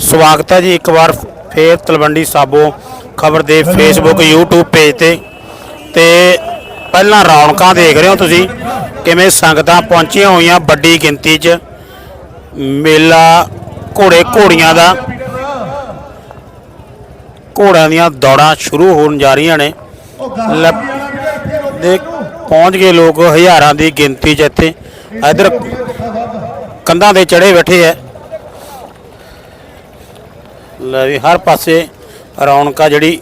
ਸਵਾਗਤ ਹੈ ਜੀ ਇੱਕ ਵਾਰ ਫੇਰ ਤਲਵੰਡੀ ਸਾਬੋ ਖਬਰ ਦੇ ਫੇਸਬੁੱਕ YouTube ਪੇਜ ਤੇ। ਤੇ ਪਹਿਲਾਂ ਰੌਣਕਾਂ ਦੇਖ ਰਹੇ ਹੋ ਤੁਸੀਂ ਕਿਵੇਂ ਸੰਗਤਾਂ ਪਹੁੰਚੀਆਂ ਹੋਈਆਂ ਵੱਡੀ ਗਿਣਤੀ 'ਚ। ਮੇਲਾ ਘੋੜੇ ਘੋੜੀਆਂ ਦਾ। ਘੋੜਿਆਂ ਦੀਆਂ ਦੌੜਾਂ ਸ਼ੁਰੂ ਹੋਣ ਜਾ ਰਹੀਆਂ ਨੇ। ਦੇ ਪਹੁੰਚ ਗਏ ਲੋਕ ਹਜ਼ਾਰਾਂ ਦੀ ਗਿਣਤੀ 'ਚ ਇੱਥੇ। ਇਧਰ ਕੰਧਾਂ ਦੇ ਚੜੇ ਬੈਠੇ ਐ ਲੈ ਵੀ ਹਰ ਪਾਸੇ ਰੌਣਕਾਂ ਜਿਹੜੀ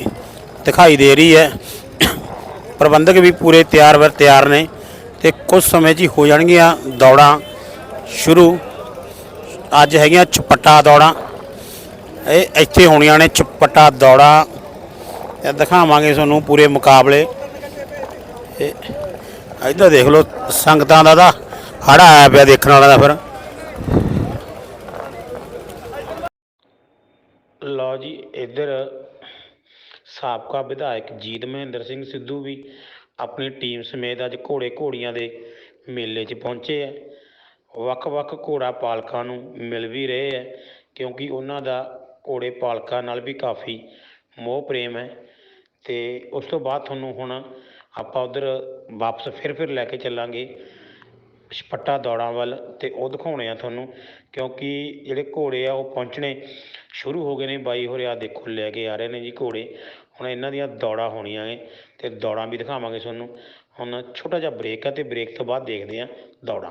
ਦਿਖਾਈ ਦੇ ਰਹੀ ਹੈ। ਪ੍ਰਬੰਧਕ ਵੀ ਪੂਰੇ ਤਿਆਰ ਵਰ ਤਿਆਰ ਨੇ ਤੇ ਕੁਝ ਸਮੇਂ 'ਚ ਹੀ ਹੋ ਜਾਣਗੀਆਂ ਦੌੜਾਂ ਸ਼ੁਰੂ। ਅੱਜ ਹੈਗੀਆਂ ਚਪੱਟਾ ਦੌੜਾਂ। ਇਹ ਇੱਥੇ ਹੋਣੀਆਂ ਨੇ ਚਪੱਟਾ ਦੌੜਾਂ। ਤੇ ਦਿਖਾਵਾਂਗੇ ਤੁਹਾਨੂੰ ਪੂਰੇ ਮੁਕਾਬਲੇ। ਇਹ ਇੱਧਰ ਦੇਖ ਲਓ ਸੰਗਤਾਂ ਦਾ ਤਾਂ ਹੜਾ ਆਇਆ ਪਿਆ ਦੇਖਣ ਵਾਲਾ ਦਾ ਫਿਰ। ਲਓ ਜੀ, ਇੱਧਰ ਸਾਬਕਾ ਵਿਧਾਇਕ ਜੀਤ ਮਹਿੰਦਰ ਸਿੰਘ ਸਿੱਧੂ ਵੀ ਆਪਣੀ ਟੀਮ ਸਮੇਤ ਅੱਜ ਘੋੜੇ ਘੋੜੀਆਂ ਦੇ ਮੇਲੇ 'ਚ ਪਹੁੰਚੇ ਹੈ ਵੱਖ-ਵੱਖ ਘੋੜਾ ਪਾਲਕਾਂ ਨੂੰ ਮਿਲ ਵੀ ਰਹੇ ਹੈ ਕਿਉਂਕਿ ਉਹਨਾਂ ਦਾ ਘੋੜੇ ਪਾਲਕਾਂ ਨਾਲ ਵੀ ਕਾਫੀ ਮੋਹ ਪ੍ਰੇਮ ਹੈ। ਤੇ ਉਸ ਤੋਂ ਬਾਅਦ ਤੁਹਾਨੂੰ ਹੁਣ ਆਪਾਂ ਉਧਰ ਵਾਪਸ ਫਿਰ ਫਿਰ ਲੈ ਕੇ ਚੱਲਾਂਗੇ। ਛਪੱਟਾ ਦੌੜਾਂ ਵੱਲ ਤੇ ਉਹ ਦਿਖਾਉਣੇ ਆ ਤੁਹਾਨੂੰ, ਕਿਉਂਕਿ ਜਿਹੜੇ ਘੋੜੇ ਆ ਉਹ ਪਹੁੰਚਣੇ ਸ਼ੁਰੂ ਹੋ ਗਏ ਨੇ, ਬਾਈ ਹੋਰੇ ਆ ਦੇਖੋ, ਲੈ ਕੇ ਆ ਰਹੇ ਨੇ ਜੀ ਘੋੜੇ। ਹੁਣ ਇਹਨਾਂ ਦੀਆਂ ਦੌੜਾਂ ਹੋਣੀਆਂ ਨੇ ਤੇ ਦੌੜਾਂ ਵੀ ਦਿਖਾਵਾਂਗੇ ਤੁਹਾਨੂੰ। ਹੁਣ ਛੋਟਾ ਜਿਹਾ ਬ੍ਰੇਕ ਆ ਤੇ ਬ੍ਰੇਕ ਤੋਂ ਬਾਅਦ ਦੇਖਦੇ ਆ ਦੌੜਾਂ।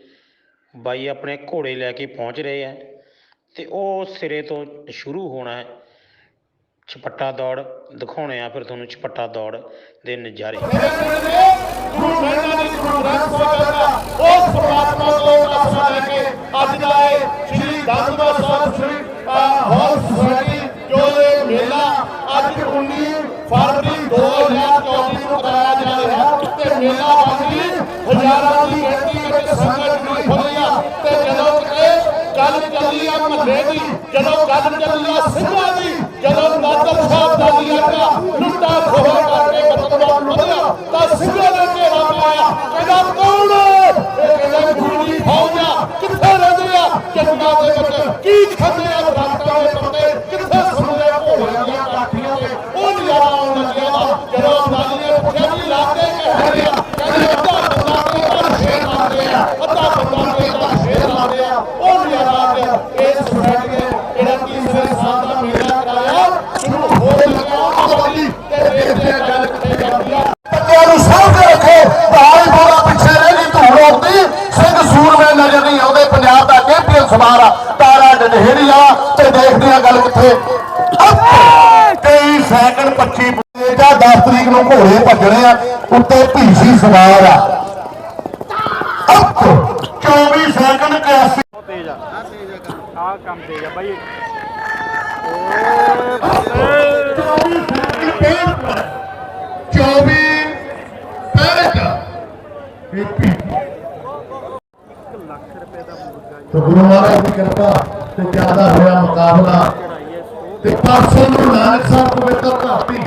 ਬਾਈ ਆਪਣੇ ਘੋੜੇ ਲੈ ਕੇ ਪਹੁੰਚ ਰਹੇ ਹੈ ਤੇ ਉਹ ਸਿਰੇ ਤੋਂ ਸ਼ੁਰੂ ਹੋਣਾ ਹੈ। ਛਪੱਟਾ ਦੌੜ, ਦਿਖਾਉਣੇ ਆ ਫਿਰ ਤੁਹਾਨੂੰ ਛਪੱਟਾ ਦੌੜ ਦੇ ਨਜ਼ਾਰੇ। ਗੁਰੂ ਮਹਿੰਦਰ ਜੀ ਗੁਰੂ ਗ੍ਰੰਥ ਸਾਹਿਬ ਉਸ ਪ੍ਰਮਾਤਮਾ ਤੋਂ ਆਸਰਾ ਲੈ ਕੇ ਅੱਜ ਦਾ ਇਹ ਸ੍ਰੀ ਦਸਵਾਂ ਸਾਹਿਬ ਸ੍ਰੀ ਹੌਲ ਸੁਸਾਇਟੀ ਜੋ ਇਹ ਮੇਲਾ ਅੱਜ 19 ਫਰਵਰੀ 2024 ਨੂੰ ਕਰਾਇਆ ਜਾ ਰਿਹਾ ਹੈ ਤੇ ਮੇਲਾ ਚੱਲੀ ਆ ਮਹੱਲੇ ਦੀ, ਜਦੋਂ ਗੱਲ ਚੱਲੀ ਆ ਸਿੰਘਾਂ ਦੀ, ਜਦੋਂ ਨਾਦਰ ਸਾਹਿਬ ਦਾ ਲਿਆਕਾ ਲੁੱਟਾ ਖੋਹਾ ਕਰਕੇ ਬਤਲਵਾਨ ਵਧਿਆ, ਤਾਂ ਸਿੰਘਾਂ ਨੇ ਘੇਰਾ ਪਾਇਆ, ਕਹਿੰਦਾ ਕੌਣ ਇਹ ਕਹਿੰਦਾ 23 ਸੈਕਿੰਡ 25 ਇਹਦਾ 10 ਤਰੀਕ ਨੂੰ ਘੋੜੇ ਭੱਜਣੇ ਆ ਉੱਤੇ ਭੀਸੀ ਸਵਾਰ ਆ। ਅੱਪ! 24 ਸੈਕਿੰਡ 81 24 65 ਇਹ ਭੀਸੀ ਤੇ ਗੁਰੂ ਮਹਾਰਾਜ ਦੀ ਕਿਰਪਾ ਤੇ ਜ਼ਿਆਦਾ ਹੋਇਆ ਮੁਕਾਬਲਾ। ਤੇ ਪਰਸੋਂ ਨੂੰ ਨਾਨਕ ਸਾਹਿਬ ਪਵਿੱਤਰ ਧਰਤੀ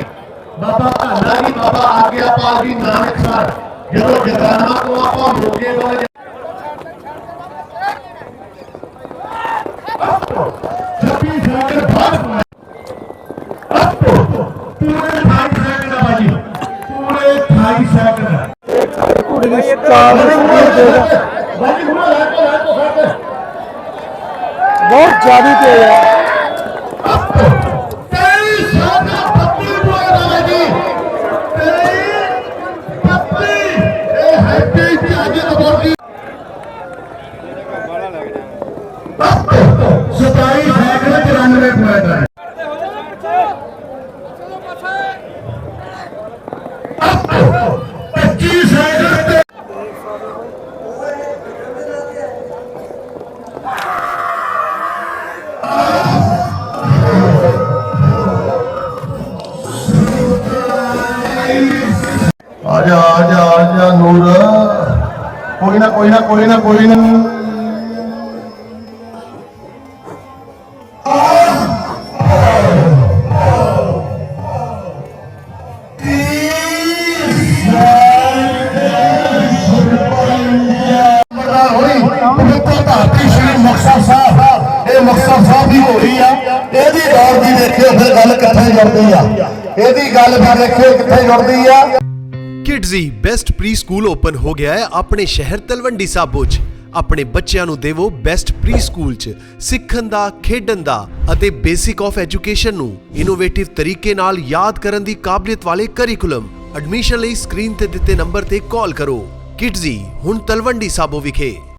ਬਾਬਾ ਭਾਨਾ ਜੀ ਬਾਬਾ ਆਗਿਆਪਾਲ ਜੀ ਨਾਨਕ ਸਾਹਿਬ ਜਦੋਂ ਜਗਰਾਨਾ ਤੋਂ ਆਪਾਂ ਮੋਗੇ ਵਾਲੇ ਛੱਬੀ ਸੈਕਿੰਡ ਬਾਅਦ ਆਪੋ ਮੁਕਤਸਰ ਸਾਹਿਬ ਇਹ ਮੁਕਤਸਰ ਸਾਹਿਬ ਦੀ ਹੋ ਰਹੀ ਆ ਇਹਦੀ ਦੌੜ ਦੀ ਦੇਖਿਓ ਫਿਰ ਗੱਲ ਕਿੱਥੇ ਜੁੜਦੀ ਆ ਇਹਦੀ ਗੱਲ ਵੀ ਦੇਖਿਓ ਕਿੱਥੇ ਜੁੜਦੀ ਆ ਕਿਡਜ਼ੀ ਬੈਸਟ ਪ੍ਰੀ ਓਪਨ ਹੋ ਗਿਆ ਹੈ ਆਪਣੇ ਸ਼ਹਿਰ ਤਲਵੰਡੀ ਸਾਬੋ 'ਚ। ਆਪਣੇ ਬੱਚਿਆਂ ਨੂੰ ਦੇਵੋ ਬੈਸਟ ਪ੍ਰੀ 'ਚ। ਸਿੱਖਣ ਦਾ, ਖੇਡਣ ਦਾ ਅਤੇ ਬੇਸਿਕ ਆਫ ਐਜੂਕੇਸ਼ਨ ਨੂੰ ਇਨੋਵੇਟਿਵ ਤਰੀਕੇ ਨਾਲ ਯਾਦ ਕਰਨ ਦੀ ਕਾਬਲੀਅਤ ਵਾਲੇ ਕਰਿਕੂਲਮ ਐਡਮਿਸ਼ਨ ਲਈ ਸਕਰੀਨ ਤੇ ਦਿੱਤੇ ਨੰਬਰ ਤੇ ਕਾਲ ਕਰੋ। ਕਿਡਜ਼ੀ ਹੁਣ ਤਲਵੰਡੀ ਸਾਬੋ ਵਿਖੇ।